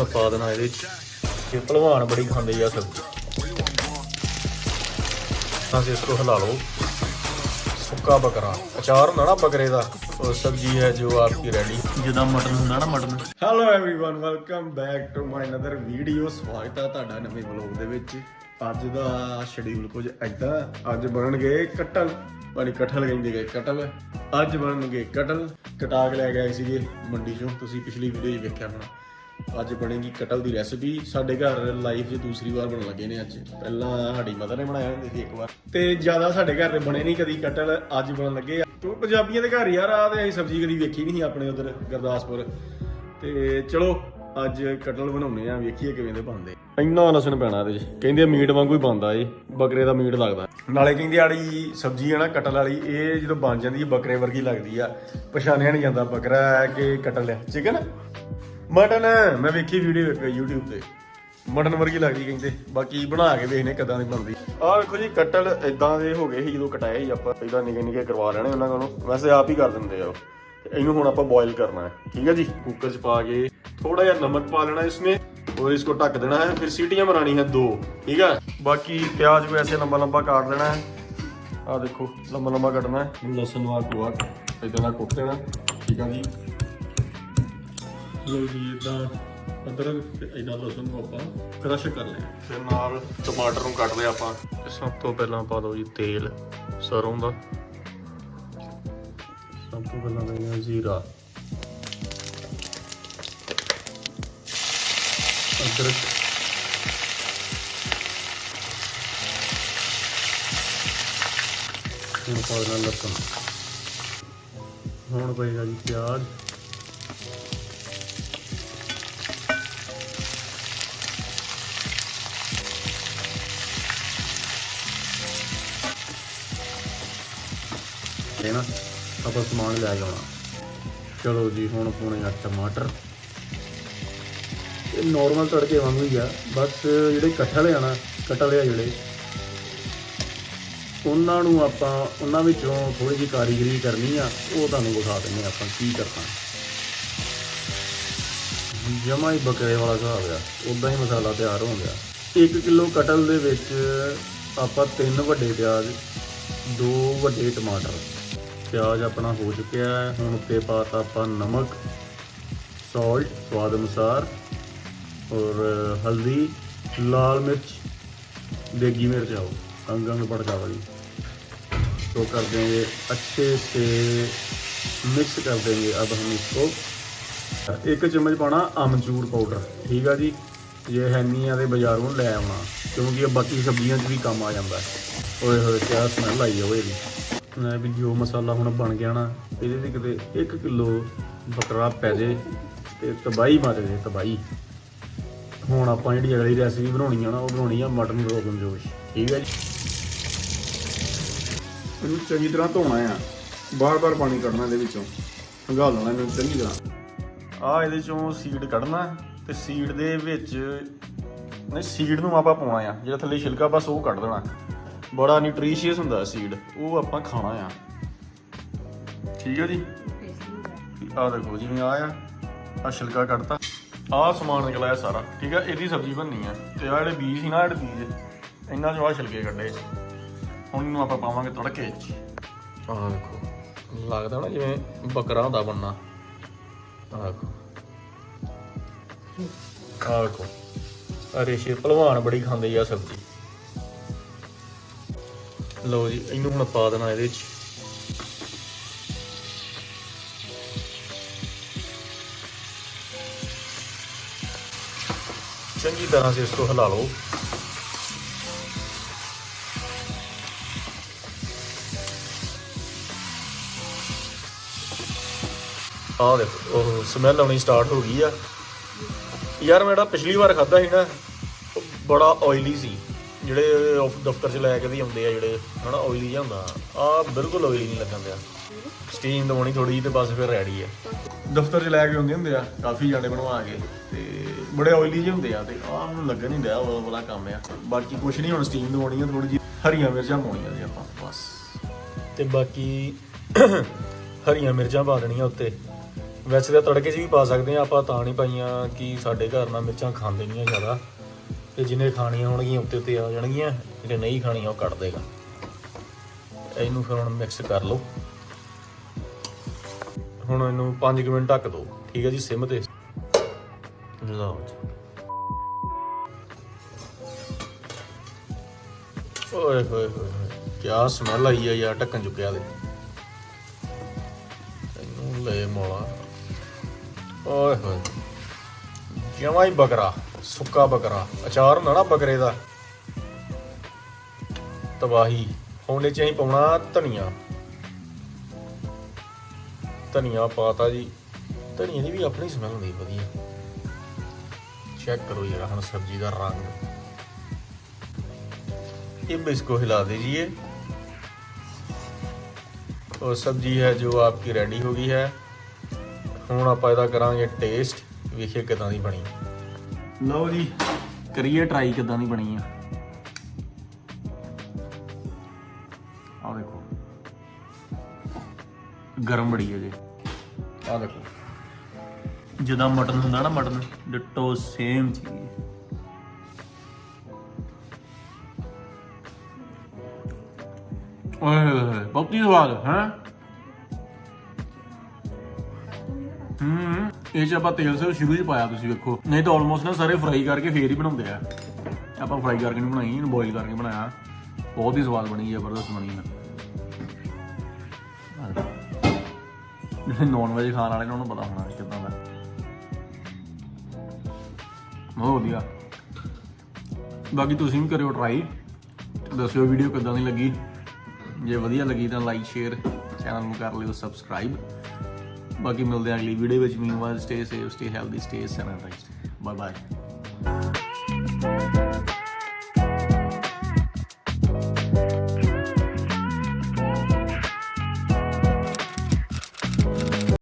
ਹੁਣ ਪਾ ਦੇਣਾ ਇਹਦੇ ਚ ਇਹ ਭਲਵਾਨ ਬੜੀ ਖਾਂਦੇ ਆ ਸਬਜ਼ੀ ਅਸੀਂ ਇਸ को हिला लो ਸੁੱਕਾ ਬੱਕਰਾ ਅਚਾਰ ਹੁੰਦਾ ਨਾ ਬੱਕਰੇ ਦਾ ਉਹ ਸਬਜ਼ੀ ਹੈ ਜੋ ਆਪਕੀ ਰੈਡੀ ਜਿੱਦਾਂ ਮਟਨ ਹੁੰਦਾ ਨਾ mutton hello everyone welcome back to my another video ਸਵਾਗਤ ਹੈ ਤੁਹਾਡਾ ਨਵੇਂ ਵਲੌਗ ਦੇ ਵਿੱਚ ਅੱਜ ਦਾ ਸ਼ਡਿਊਲ ਕੁਝ ਐਦਾਂ ਅੱਜ ਬਣਨਗੇ ਕਟਲ ਪਾਣੀ ਕਟਲ ਕਹਿੰਦੇ ਗਏ ਕਟਲ ਅੱਜ ਬਣਨਗੇ ਕਟਲ ਕਟਾ ਕੇ ਲੈ ਗਏ ਸੀਗੇ ਮੰਡੀ ਚੋਂ ਤੁਸੀਂ ਪਿਛਲੀ ਵੀਡੀਓ 'ਚ ਵੇਖਿਆ ਹੋਣਾ ਅੱਜ ਬਣੇਗੀ ਕਟਲ ਦੀ ਰੈਸਿਪੀ ਸਾਡੇ ਘਰ ਲਾਈਫ 'ਚ ਦੂਸਰੀ ਵਾਰ ਬਣਨ ਲੱਗੇ ਨੇ ਅੱਜ। ਪਹਿਲਾਂ ਸਾਡੀ ਮਦਰ ਨੇ ਬਣਾਇਆ ਹੁੰਦੀ ਸੀ ਇੱਕ ਵਾਰ। ਤੇ ਜ਼ਿਆਦਾ ਸਾਡੇ ਘਰ ਦੇ ਬਣੇ ਨਹੀਂ ਕਦੀ ਕਟਲ, ਅੱਜ ਬਣਨ ਲੱਗੇ ਆ। ਪੰਜਾਬੀਆਂ ਦੇ ਘਰ ਯਾਰ ਆ ਤੇ ਅਸੀਂ ਸਬਜ਼ੀ ਕਦੀ ਵੇਖੀ ਨਹੀਂ ਆਪਣੇ ਉਧਰ, ਗੁਰਦਾਸਪੁਰ। ਤੇ ਚਲੋ, ਅੱਜ ਕਟਲ ਬਣਾਉਨੇ ਆ, ਵੇਖੀਏ ਕਿਵੇਂ ਦੇ ਬਣਦੇ। ਇੰਨਾ ਲਸਣ ਪੈਣਾ ਇਹਦੇ 'ਚ। ਕਹਿੰਦੇ ਮੀਟ ਵਾਂਗੂ ਹੀ ਬਣਦਾ ਏ ਬੱਕਰੇ ਦਾ ਮੀਟ ਲੱਗਦਾ। ਨਾਲੇ ਕਹਿੰਦੇ ਆੜੀ ਸਬਜ਼ੀ ਹੈ ਨਾ, ਕਟਲ ਵਾਲੀ, ਇਹ ਜਦੋਂ ਬਣ ਜਾਂਦੀ ਹੈ ਬੱਕਰੇ ਵਰਗੀ ਲੱਗਦੀ ਆ। ਪਛਾਣਿਆ ਨਹੀਂ ਜਾਂਦਾ ਬੱਕਰਾ ਹੈ ਕਿ ਕਟਲ ਹੈ ਚਿਕਨ ਮਟਨ ਮੈਂ ਵੇਖੀ ਵੀਡੀਓ YouTube ਤੇ ਮਟਨ ਵਰਗੀ ਲੱਗਦੀ ਕਹਿੰਦੇ ਬਾਕੀ ਬਣਾ ਕੇ ਵੇਖਨੇ ਕਿਦਾਂ ਦੀ ਬਣਦੀ ਆਹ ਵੇਖੋ ਜੀ ਕਟਲ ਇਦਾਂ ਦੇ ਹੋ ਗਏ ਸੀ ਜਦੋਂ ਕਟਾਏ ਸੀ ਆਪਾਂ ਇਦਾਂ ਨਿੱਕੇ ਨਿੱਕੇ ਕਰਵਾ ਲੈਣੇ ਉਹਨਾਂ ਕੋਲੋਂ ਵੈਸੇ ਆਪ ਹੀ ਕਰ ਦਿੰਦੇ ਆ ਉਹ ਤੇ ਇਹਨੂੰ ਹੁਣ ਆਪਾਂ ਬੋਇਲ ਕਰਨਾ ਹੈ ਠੀਕ ਹੈ ਜੀ ਕੁੱਕਰ 'ਚ ਪਾ ਕੇ ਥੋੜਾ ਜਿਹਾ ਨਮਕ ਪਾ ਲੈਣਾ इसमें और इसको ढक देना है फिर सीटियां बनानी है दो ठीक है बाकी प्याज को ऐसे लंबा लंबा काट देना है ਆ ਦੇਖੋ ਲੰਬਾ ਲੰਬਾ ਕੱਟਣਾ ਹੈ ਲਸਣ ਵਾ ਟੂਆ ਇਦਾਂ ਦਾ ਕੁੱਟ ਦੇਣਾ ਠੀਕ ਆ ਲੋ ਜੀ ਇਦਾਂ ਅਦਰਕ ਤੇ ਇਦਾਂ ਲਸਣ ਨੂੰ ਆਪਾਂ ਕ੍ਰਸ਼ ਕਰ ਲਿਆ। ਫਿਰ ਨਾਲ ਟਮਾਟਰ ਨੂੰ ਕੱਟ ਲਿਆ ਆਪਾਂ। ਤੇ ਸਭ ਤੋਂ ਪਹਿਲਾਂ ਪਾ ਦਿਓ ਜੀ ਤੇਲ ਸਰੋਂ ਦਾ। ਸਭ ਤੋਂ ਪਹਿਲਾਂ ਲੈਣਾ ਜ਼ੀਰਾ। ਅਦਰਕ। ਹੁਣ ਪਾ ਦੇਣਾ ਲਸਣ। ਹੁਣ ਪਏਗਾ ਜੀ ਪਿਆਜ਼। ਇਹ ਨਾ, ਆਪਾਂ ਸਮਾਨ ਲੈ ਕੇ ਆਉਣਾ। ਚਲੋ ਜੀ, ਹੁਣ ਪਾਉਣੇ ਆ ਟਮਾਟਰ। ਇਹ ਨਾਰਮਲ ਤੜਕੇ ਵਾਂਗੂ ਹੀ ਆ, ਬਸ ਜਿਹੜੇ ਕਟਲ ਆ ਨਾ ਕਟਲ ਆ ਜਿਹੜੇ, ਉਹਨਾਂ ਨੂੰ ਆਪਾਂ, ਉਹਨਾਂ ਵਿੱਚੋਂ ਥੋੜੀ ਜਿਹੀ ਕਾਰੀਗਰੀ ਕਰਨੀ ਆ, ਉਹ ਤੁਹਾਨੂੰ ਵਿਖਾ ਦਿੰਦੇ ਆ ਆਪਾਂ ਕੀ ਕਰਨਾ। ਜਮਾ ਹੀ ਬਕਰੇ ਵਾਲਾ ਹਿਸਾਬ ਆ ਉਦਾਂ ਹੀ ਮਸਾਲਾ ਤਿਆਰ ਹੋ ਗਿਆ। 1 ਕਿਲੋ ਕਟਲ ਦੇ ਵਿੱਚ ਆਪਾਂ ਤਿੰਨ ਵੱਡੇ ਪਿਆਜ਼, ਦੋ ਵੱਡੇ ਟਮਾਟਰ। ਪਿਆਜ਼ ਆਪਣਾ ਹੋ ਚੁੱਕਿਆ ਹੈ ਹੁਣ ਉੱਤੇ ਪਾਤਾ ਆਪਾਂ ਨਮਕ ਸਾਲਟ ਸਵਾਦ ਅਨੁਸਾਰ ਔਰ ਹਲਦੀ ਲਾਲ ਮਿਰਚ ਦੇਗੀ मिर्च आओ अंग अंग पड़का वाली तो कर देंगे अच्छे से मिक्स कर देंगे अब हम इसको ਇੱਕ ਚਮਚ ਪਾਣਾ ਅਮਚੂਰ ਪਾਊਡਰ ਠੀਕ ਆ ਜੀ ਜੇ ਹੈ ਨਹੀਂ ਆ ਤੇ ਬਾਜ਼ਾਰੋਂ ਲੈ ਆਉਣਾ ਕਿਉਂਕਿ ਇਹ ਬਾਕੀ ਸਬਜ਼ੀਆਂ 'ਚ ਵੀ ਕੰਮ ਆ ਜਾਂਦਾ ਹੈ। ਓਏ ਹੋਏ ਕਿਆ ਸਮੈਲ ਆਈ ਹੋਏ ਇਹਦੀ ਮੈਂ ਵੀ ਜੋ ਮਸਾਲਾ ਹੁਣ ਬਣ ਗਿਆ ਨਾ, ਇਹਦੇ ਤੇ ਕਿਤੇ 1 ਕਿਲੋ ਬਕਰਾ ਪੈ ਜੇ ਤੇ ਤਬਾਈ ਮਚ ਜੇ ਤਬਾਈ ਹੁਣ ਆਪਾਂ ਜਿਹੜੀ ਅਗਲੀ ਰੈਸਿਪੀ ਬਣਾਉਣੀ ਆ ਨਾ, ਉਹ ਬਣਾਉਣੀ ਆ ਮਟਨ ਰੋਗਨ ਜੋਸ਼। ਠੀਕ ਹੈ ਜੀ? ਇਹਨੂੰ ਚੰਗੀ ਤਰ੍ਹਾਂ ਧੋਣਾ ਆ। ਬਾਰ-ਬਾਰ ਪਾਣੀ ਕੱਢਣਾ ਇਹਦੇ ਵਿੱਚੋਂ। ਹੰਗਾ ਲੈਣਾ ਇਹਨੂੰ ਚੰਗੀ ਤਰ੍ਹਾਂ। ਆ ਇਹਦੇ ਚੋਂ ਸੀਡ ਕੱਢਣਾ, ਤੇ ਸੀਡ ਦੇ ਵਿੱਚ ਨਹੀਂ ਸੀਡ ਨੂੰ ਆਪਾਂ ਪਾਉਣਾ ਆ। ਜਿਹੜਾ ਥੱਲੇ ਛਿਲਕਾ, ਬਸ ਉਹ ਕੱਢ ਦੇਣਾ। ਬੜਾ ਨਿਊਟ੍ਰੀਸ਼ੀਅਸ ਹੁੰਦਾ ਸੀਡ ਉਹ ਆਪਾਂ ਖਾਣਾ ਆ ਠੀਕ ਹੈ ਜੀ ਆ ਦੇਖੋ ਜਿਵੇਂ ਆ ਆ ਆ ਛਿਲਕਾ ਕੱਢਤਾ ਆਹ ਸਮਾਨ ਨਿਕਲਿਆ ਸਾਰਾ ਠੀਕ ਹੈ ਇਹਦੀ ਸਬਜ਼ੀ ਬਣਨੀ ਹੈ ਤੇ ਆ ਜਿਹੜੇ ਬੀਜ ਸੀ ਨਾ ਜਿਹੜੇ ਬੀਜ ਇਹਨਾਂ ਚੋਂ ਆ ਛਿਲਕੇ ਕੱਢੇ ਹੁਣ ਇਹਨੂੰ ਆਪਾਂ ਪਾਵਾਂਗੇ ਤੜਕੇ 'ਚ ਦੇਖੋ ਲੱਗਦਾ ਨਾ ਜਿਵੇਂ ਬੱਕਰਾ ਹੁੰਦਾ ਬੰਨਾ ਆਹ ਦੇਖੋ ਆਹ ਦੇਖੋ ਅਰੇ ਸ਼ੇ ਭਲਵਾਨ ਬੜੀ ਖਾਂਦੇ ਆ ਸਬਜ਼ੀ ਲਓ ਜੀ, ਇਹਨੂੰ ਹੁਣ ਪਾ ਦੇਣਾ ਇਹਦੇ ਵਿੱਚ। ਚੰਗੀ ਤਰ੍ਹਾਂ ਸੇ ਇਸ ਨੂੰ ਹਿਲਾ ਲਓ। ਆਹ ਦੇਖੋ, ਉਹ ਸਮੈਲ ਆਉਣੀ ਸਟਾਰਟ ਹੋ ਗਈ ਆ। ਯਾਰ ਮੇਰਾ ਪਿਛਲੀ ਵਾਰ ਖਾਦਾ ਸੀ ਨਾ ਬੜਾ ਆਇਲੀ ਸੀ। ਜਿਹੜੇ ਆਫ- ਦਫ਼ਤਰ ਚ ਲੈ ਕੇ ਵੀ ਆਉਂਦੇ ਆ ਜਿਹੜੇ, ਹਨਾ ਆਇਲੀ ਜਿਹਾ ਹੁੰਦਾ। ਆ ਬਿਲਕੁਲ ਆਇਲੀ ਨਹੀਂ ਲੱਗਣ ਦਿਆ। ਸਟੀਮ ਦਵਾਉਣੀ ਥੋੜੀ ਤੇ ਬਸ ਫਿਰ ਰੈਡੀ ਆ। ਦਫ਼ਤਰ ਚ ਲੈ ਕੇ ਆਉਂਦੇ ਹੁੰਦੇ ਆ, ਕਾਫੀ ਜਾਣੇ ਬਣਵਾ ਕੇ, ਤੇ ਬੜੇ ਆਇਲੀ ਜਿਹੇ ਹੁੰਦੇ ਆ, ਤੇ ਆਹ ਮੈਨੂੰ ਲੱਗਣ ਨਹੀਂ ਡਿਆ ਉਹ ਵਾਲਾ ਕੰਮ ਆ। ਬਾਕੀ ਕੁਛ ਨਹੀਂ, ਹੁਣ ਸਟੀਮ ਦਵਾਉਣੀ ਆ ਥੋੜੀ ਜਿਹੀ ਹਰੀਆਂ ਮਿਰਚਾਂ ਪਾਉਣੀਆਂ ਜੀ ਆਪਾਂ, ਬਸ। ਤੇ ਬਾਕੀ ਹਰੀਆਂ ਮਿਰਚਾਂ ਪਾ ਦੇਣੀਆਂ ਉੱਤੇ। ਵੈਸੇ ਤਾਂ ਤੜਕੇ 'ਚ ਵੀ ਪਾ ਸਕਦੇ ਆ, ਆਪਾਂ ਤਾਂ ਨਹੀਂ ਪਾਈਆਂ ਕਿ ਸਾਡੇ ਘਰ ਨਾਲ ਮਿਰਚਾਂ ਖਾਂਦੇ ਨਹੀਂ ਆ ਜ਼ਿਆਦਾ। ਤੇ ਜਿਹਨੇ ਖਾਣੀਆਂ ਹੋਣਗੀਆਂ ਉੱਤੇ ਉੱਤੇ ਆ ਜਾਣਗੀਆਂ ਜਿਹੜੇ ਨਹੀਂ ਖਾਣੀਆਂ ਉਹ ਕੱਢ ਦੇਗਾ। ਇਹਨੂੰ ਫਿਰ ਹੁਣ ਮਿਕਸ ਕਰ ਲਓ। ਹੁਣ ਇਹਨੂੰ 5 ਮਿੰਟ ਢੱਕ ਦਿਓ। ਠੀਕ ਹੈ ਜੀ, ਸਿਮ ਤੇ। ਲਓ ਜੀ। ਓਏ ਹੋਏ ਹੋਏ ਕੀ ਸਮੈਲ ਆਈ ਆ ਯਾਰ, ਢੱਕਣ ਚੁੱਕਿਆ ਦੇ ਇਹਨੂੰ ਲੈ ਮੋਲਾ। ਓਏ ਹੋਏ, ਜਮਾਂ ਬਕਰਾ। ਸੁੱਕਾ ਬਕਰਾ ਅਚਾਰ ਹੁੰਦਾ ਨਾ ਬਕਰੇ ਦਾ ਤਬਾਹੀ ਹੁਣ ਇਹ ਚ ਅਸੀਂ ਪਾਉਣਾ ਧਨੀਆ ਧਨੀਆ ਪਾਤਾ ਜੀ ਧਨੀਆ ਦੀ ਵੀ ਆਪਣੀ ਸਮੈਲ ਹੁੰਦੀ ਵਧੀਆ ਚੈੱਕ ਕਰੋ ਯਾਰ ਹੁਣ ਸਬਜ਼ੀ ਦਾ ਰੰਗ अब इसको हिला दीजिए और सब्जी है जो आपकी रेडी हो गई है ਹੁਣ ਆਪਾਂ ਇਹਦਾ ਕਰਾਂਗੇ ਟੇਸਟ ਵੇਖੀਏ ਕਿਦਾਂ ਦੀ ਬਣੀ ਲਓ ਜੀ, ਕਰੀਏ ਟਰਾਈ ਕਿਦਾਂ ਦੀ ਬਣੀ ਆ। ਆਹ ਦੇਖੋ। ਗਰਮ ਬੜੀ ਹੈ ਜੀ। ਆਹ ਦੇਖੋ। ਜਿੱਦਾਂ ਮਟਨ ਹੁੰਦਾ ਨਾ ਮਟਨ ਡਿਟੋ ਸੇਮ ਚੀਜ਼। ਓਏ ਹੋਏ ਹੋਏ, ਬਹੁਤੀ ਸਵਾਦ, ਹੈ? ਇਹ ਚ ਆਪਾਂ ਤੇਲ ਸੇ ਸ਼ੁਰੂ 'ਚ ਪਾਇਆ ਤੁਸੀਂ ਵੇਖੋ। ਨਹੀਂ ਤਾਂ ਆਲਮੋਸਟ ਨਾ ਸਾਰੇ ਫਰਾਈ ਕਰਕੇ ਫੇਰ ਹੀ ਬਣਾਉਂਦੇ ਆ। ਆਪਾਂ ਫਰਾਈ ਕਰਕੇ ਨਹੀਂ ਬਣਾਈ, ਇਹਨੂੰ ਬੋਇਲ ਕਰਕੇ ਬਣਾਇਆ। ਬਹੁਤ ਹੀ ਸਵਾਦ ਬਣੀ, ਜ਼ਬਰਦਸਤ ਬਣੀ ਹੈ ਜਿਹੜੇ ਨੌਨ ਵੈਜ ਖਾਣ ਵਾਲੇ ਨੇ, ਉਹਨੂੰ ਪਤਾ ਹੋਣਾ ਕਿਦਾਂ ਦਾ। ਬਹੁਤ ਵਧੀਆ। ਬਾਕੀ ਤੁਸੀਂ ਵੀ ਕਰਿਓ ਟਰਾਈ ਦੱਸਿਓ ਵੀਡੀਓ ਕਿਦਾਂ ਦੀ ਲੱਗੀ। ਜੇ ਵਧੀਆ ਲੱਗੀ ਤਾਂ ਲਾਈਕ ਸ਼ੇਅਰ ਚੈਨਲ ਨੂੰ ਕਰ ਲਿਓ ਸਬਸਕ੍ਰਾਈਬ ਬਾਕੀ ਮਿਲਦੇ ਆਂ ਅਗਲੀ ਵੀਡੀਓ ਵਿੱਚ। Meanwhile stay safe stay healthy stay sanitized bye bye